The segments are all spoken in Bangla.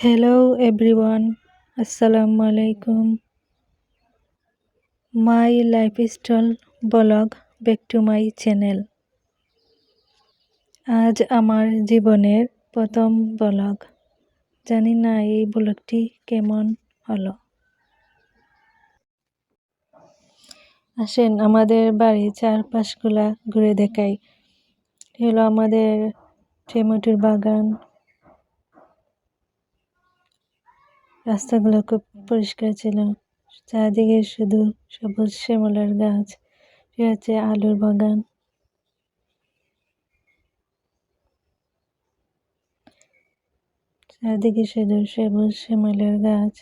Hello everyone, Assalamu alaikum. My lifestyle blog back to my channel আজ আমার জীবনের প্রথম ব্লগ জানি না এই ব্লগটি কেমন হলো। আসেন আমাদের বাড়ির চারপাশগুলা ঘুরে দেখাই। হলো আমাদের টমেটোর বাগান রাস্তাগুলো খুব পরিষ্কার ছিল। চারিদিকে শুধু সবুজ শ্যামলার গাছ, এ হচ্ছে আলুর বাগান। চারদিকে শুধু সবুজ শ্যামলার গাছ।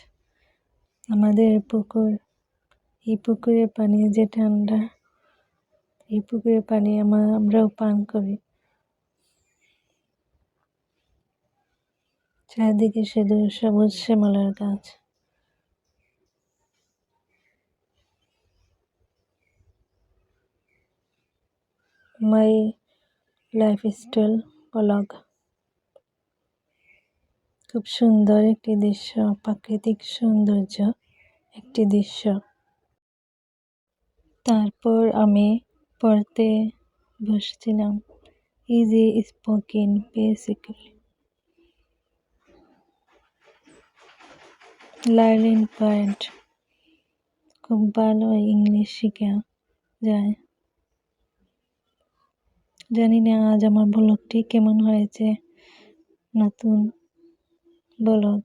আমাদের পুকুর, এই পুকুরের পানি যে ঠান্ডা, এই পুকুরের পানি আমরা আমরাও পান করি। চারদিকে শুধু সবুজ শ্যামলার গাছ। My lifestyle blog. খুব সুন্দর একটি দৃশ্য, প্রাকৃতিক সৌন্দর্য একটি দৃশ্য। তারপর আমি পড়তে বসছিলাম। Easy spoken basically learning point. খুব ভালো ইংলিশ শেখা যায়। জানি না, আজ আমার ব্লগটি কেমন হয়েছে? নতুন ব্লগ।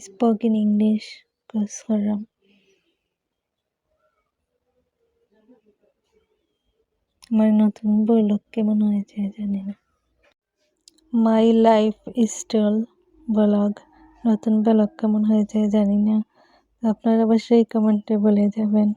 স্পোকেন ইংলিশ কোর্স করলাম। আমার নতুন ব্লগ কেমন হয়েছে জানি না। My lifestyle. ব্লগ নতুন ব্লগ কেমন হয়েছে জানি না। আপনারা অবশ্যই কমেন্টে বলে যাবেন।